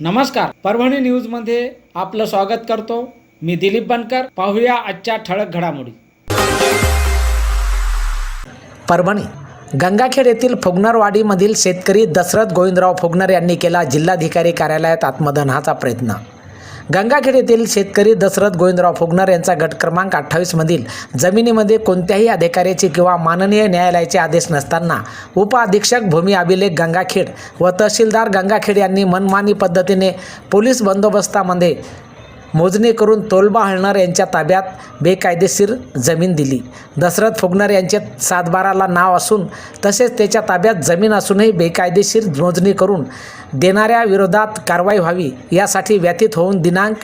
नमस्कार. परभणी न्यूजमध्ये आपलं स्वागत करतो. मी दिलीप बनकर. पाहूया आजच्या ठळक घडामोडी. परभणी गंगाखेड येथील फुगनरवाडीमधील शेतकरी दशरथ गोविंदराव फुगनर यांनी केला जिल्हाधिकारी कार्यालयात आत्मदहनाचा प्रयत्न. गंगाखेड येथील शेतकरी दशरथ गोविंदराव फुगनर यांचा गट क्रमांक अठ्ठावीसमधील जमिनीमध्ये कोणत्याही अधिकाऱ्याचे किंवा माननीय न्यायालयाचे आदेश नसताना उपअधीक्षक भूमी अभिलेख गंगाखेड व तहसीलदार गंगाखेड यांनी मनमानी पद्धतीने पोलीस बंदोबस्तामध्ये मोजणी करून तोलबा हळणार यांच्या ताब्यात बेकायदेशीर जमीन दिली. दशरथ फुगणार यांचे सातबाराला नाव असून तसेच त्याच्या ताब्यात जमीन असूनही बेकायदेशीर मोजणी करून देणाऱ्या विरोधात कारवाई व्हावी यासाठी व्यथित होऊन दिनांक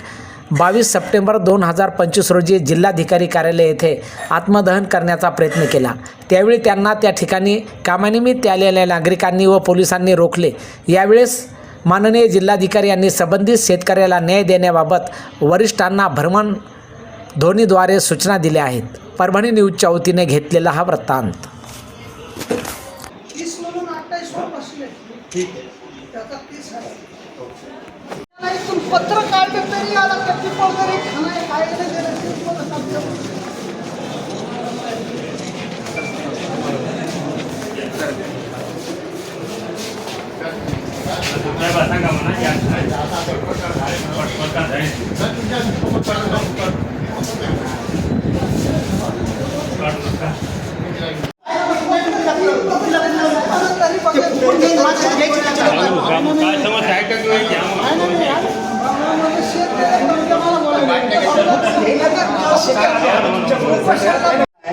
बावीस सप्टेंबर दोन हजार पंचवीस रोजी जिल्हाधिकारी कार्यालय येथे आत्मदहन करण्याचा प्रयत्न केला. त्यावेळी त्यांना त्या ठिकाणी कामानिमित्त आलेल्या नागरिकांनी व पोलिसांनी रोखले. यावेळेस माननीय जिल्हाधिकारी यांनी संबंधित शेतकऱ्याला न्याय देण्याबाबत वरिष्ठांना भ्रमण ध्वनीद्वारे सूचना दिल्या आहेत. परभणी न्यूजच्या वतीने घेतलेला हा वृत्तांत. तीस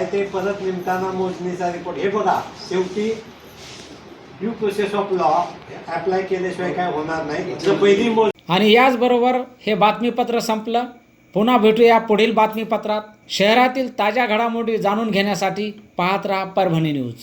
ते परत निमताना मोजणीचा रिपोर्ट हे बघा शेवटी due process of law apply केल्याशिवाय काय होणार नाही. पहिली मोज आणि याचबरोबर हे बातमीपत्र संपलं. पुन्हा भेटूया पुढील बातमीपत्रात. शहरातील ताज्या घडामोडी जाणून घेण्यासाठी पाहत राहा परभणी न्यूज.